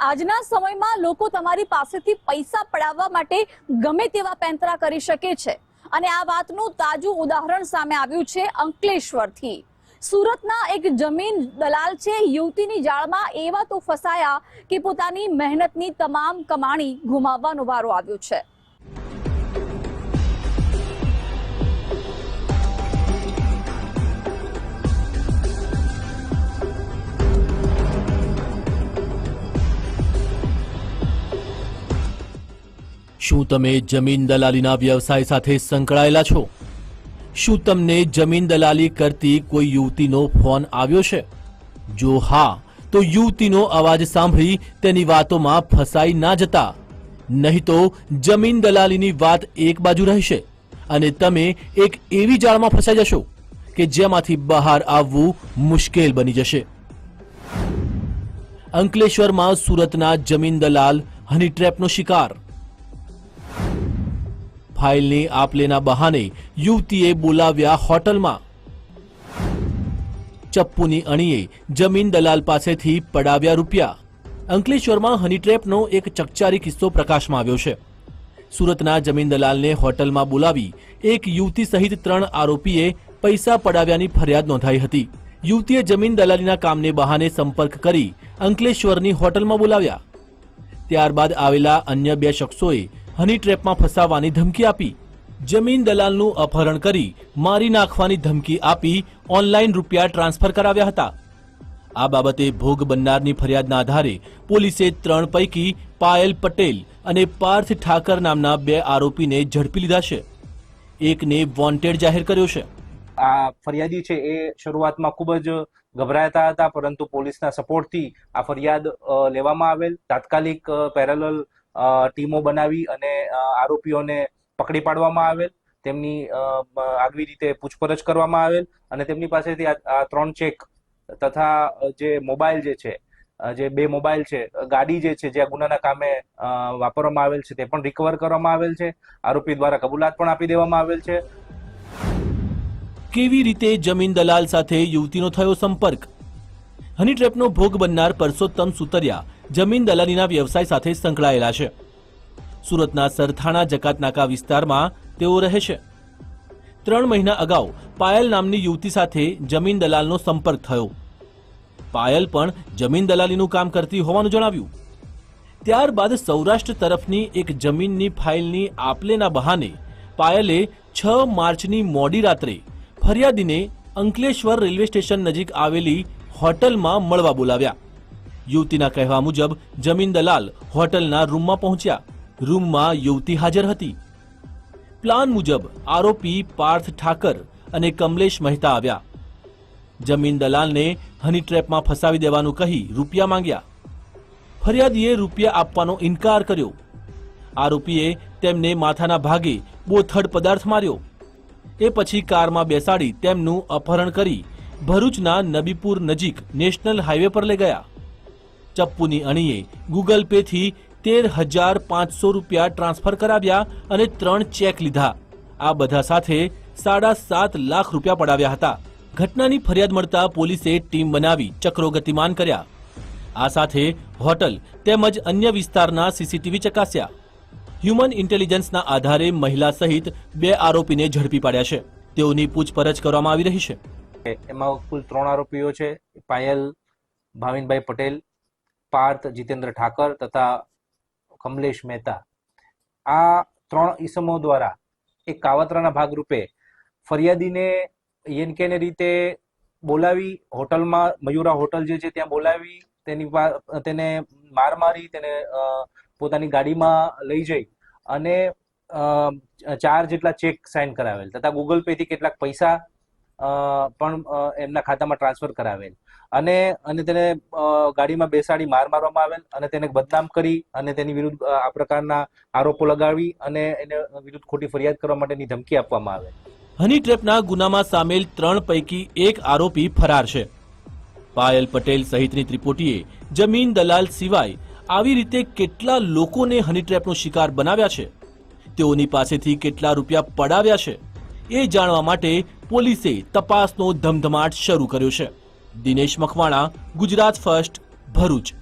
આજના સમયમાં લોકો તમારી પાસેથી પૈસા પડાવવા માટે ગમે તેવા પેંતરા કરી શકે છે. અને આ વાતનું તાજું ઉદાહરણ સામે આવ્યું છે અંકલેશ્વરથી. સુરતના એક જમીન દલાલ છે, યુવતીની જાળમાં એવા તો ફસાયા કે પોતાની મહેનતની તમામ કમાણી ગુમાવવાનો વારો આવ્યો છે. શું તમે જમીન દલાલીના વ્યવસાય સાથે સંકળાયેલા છો? શું તમને જમીન દલાલી કરતી કોઈ યુવતીનો ફોન આવ્યો છે? જો હા, તો યુવતીનો અવાજ સાંભળી તેની વાતોમાં ફસાઈ ના જતા. નહીં તો જમીન દલાલીની વાત એક બાજુ રહેશે અને તમે એક એવી જાળમાં ફસાઈ જશો કે જેમાંથી બહાર આવવું મુશ્કેલ બની જશે. અંકલેશ્વરમાં સુરતના જમીન દલાલ હની ટ્રેપનો શિકાર ફાઇલની આપ લેના બહાને યુવતીએ બોલાવ્યા હોટલમાં. ચપ્પુની અણીએ જમીન દલાલ પાસેથી પડાવ્યા રૂપિયા. અંકલેશ્વરમાં હનીટ્રેપનો એક ચકચારી કિસ્સો પ્રકાશમાં આવ્યો છે. સુરતના જમીન દલાલને હોટલમાં બોલાવી એક યુવતી સહિત ત્રણ આરોપીએ પૈસા પડાવ્યાની ફરિયાદ નોંધાઈ હતી. યુવતીએ જમીન દલાલીના કામને બહાને સંપર્ક કરી અંકલેશ્વરની હોટલમાં બોલાવ્યા. ત્યારબાદ આવેલા અન્ય બે શખ્સોએ હની ટ્રેપમાં ફસાવવાની ધમકી આપી. જમીન દલાલનું અપહરણ કરી મારી નાખવાની ધમકી આપી ઓનલાઈન રૂપિયા ટ્રાન્સફર કરાવ્યા હતા. આ બાબતે ભોગ બનનારની ફરિયાદના આધારે પોલીસે ત્રણ પૈકી પાયલ પટેલ અને પાર્થ ઠાકર નામના બે આરોપીને ઝડપી લીધા છે. એકને વોન્ટેડ જાહેર કર્યો છે. આ ફરિયાદી છે એ શરૂઆતમાં ખૂબ જ ગભરાતા હતા, પરંતુ પોલીસના સપોર્ટથી આ ફરિયાદ લેવામાં આવેલ. તાત્કાલિક પેરેલલ ટીમો બનાવી અને આરોપીઓને પકડી પાડવામાં આવેલ. તેમની આગવી રીતે પૂછપરછ કરવામાં આવેલ અને તેમની પાસેથી આ ત્રણ ચેક તથા જે મોબાઈલ જે છે જે બે મોબાઈલ છે ગાડી જે છે, જે આ ગુનાના કામે વાપરવામાં આવેલ છે, તે પણ રિકવર કરવામાં આવેલ છે. આરોપી દ્વારા કબૂલાત પણ આપી દેવામાં આવેલ છે. કેવી રીતે જમીન દલાલ સાથે યુવતીનો થયો સંપર્ક? હની ટ્રેપનો ભોગ બનનાર પરસોત્તમ સુતરિયા જમીન દલાલીના વ્યવસાય સાથે સંકળાયેલા છે. સુરતના સરથાણા જકાતનાકા વિસ્તારમાં તેઓ રહે છે. ત્રણ મહિના અગાઉ પાયલ નામની યુવતી સાથે જમીન દલાલનો સંપર્ક થયો. પાયલ પણ જમીન દલાલીનું કામ કરતી હોવાનું જણાવ્યું. ત્યારબાદ સૌરાષ્ટ્ર તરફની એક જમીનની ફાઇલની આપલેના બહાને પાયલે છ માર્ચની મોડી રાત્રે ફરિયાદીને અંકલેશ્વર રેલવે સ્ટેશન નજીક આવેલી હોટલમાં મળવા બોલાવ્યા. યુવતીના કહેવા મુજબ, જમીન દલાલ હોટલના રૂમમાં પહોંચ્યા. રૂમમાં યુવતી હાજર હતી. પ્લાન મુજબ આરોપી પાર્થ ઠાકર અને કમલેશ મહેતા આવ્યા. જમીન દલાલને હની ટ્રેપમાં ફસાવી દેવાનું કહી રૂપિયા માંગ્યા. ફરિયાદીએ રૂપિયા આપવાનો ઇનકાર કર્યો. આરોપીએ તેમને માથાના ભાગે બોથડ પદાર્થ માર્યો. એ પછી કારમાં બેસાડી તેમનું અપહરણ કરી ભરૂચના નબીપુર નજીક નેશનલ હાઈવે પર લઈ ગયા. ચપ્પુની અણીએ ગૂગલ પે થી તેર હજાર પાંચસો રૂપિયા ટ્રાન્સફર કરાવ્યા અને ત્રણ ચેક લીધા. આ બધા સાથે સાડા સાત લાખ રૂપિયા પડાવ્યા હતા. ઘટનાની ફરિયાદ મળતા પોલીસે ટીમ બનાવી ચક્રો ગતિમાન કર્યા. આ સાથે હોટલ તેમજ અન્ય વિસ્તારના સીસીટીવી ચકાસ્યા. હ્યુમન ઇન્ટેલિજન્સના આધારે મહિલા સહિત બે આરોપીને ઝડપી પાડ્યા છે. તેઓની પૂછપરછ કરવામાં આવી રહી છે. એમાં કુલ ત્રણ આરોપીઓ છે. પાયલ, ભાવિનભાઈ પટેલ પાર્થ, જીતેન્દ્ર ઠાકર તથા કમલેશ મહેતા. આ ત્રણ ઈસમો દ્વારા એક કાવતરાના ભાગરૂપે ફરિયાદીને યનકેને રીતે બોલાવી, હોટલમાં મયુરા હોટલ જે છે ત્યાં બોલાવી, તેની તેને માર મારી, તેને પોતાની ગાડીમાં લઈ જઈ અને ચાર જેટલા ચેક સાઇન કરાવેલ. તથા ગૂગલ પેથી કેટલાક પૈસા પણ એમના ખાતામાં ટ્રાન્સફર કરાવેલ. અને અને તેને ગાડીમાં બેસાડી માર મારવામાં આવેલ અને તેને બદનામ કરી અને તેની વિરુદ્ધ આ પ્રકારના આરોપો લગાવી અને એને વિરુદ્ધ ખોટી ફરિયાદ કરવા માટેની ધમકી આપવામાં આવેલ. હની ટ્રેપના ગુનામાં સામેલ ત્રણ પૈકી એક આરોપી ફરાર છે. પાયલ પટેલ સહિતની ત્રિપોટીએ જમીન દલાલ સિવાય આવી રીતે કેટલા લોકોને હની ટ્રેપનો શિકાર બનાવ્યા છે? તેઓની પાસેથી કેટલા રૂપિયા પડાવ્યા છે? એ જાણવા માટે પોલીસે તપાસનો ધમધમાટ શરૂ કર્યો છે. દિનેશ મકવાણા ગુજરાત ફર્સ્ટ ભરૂચ.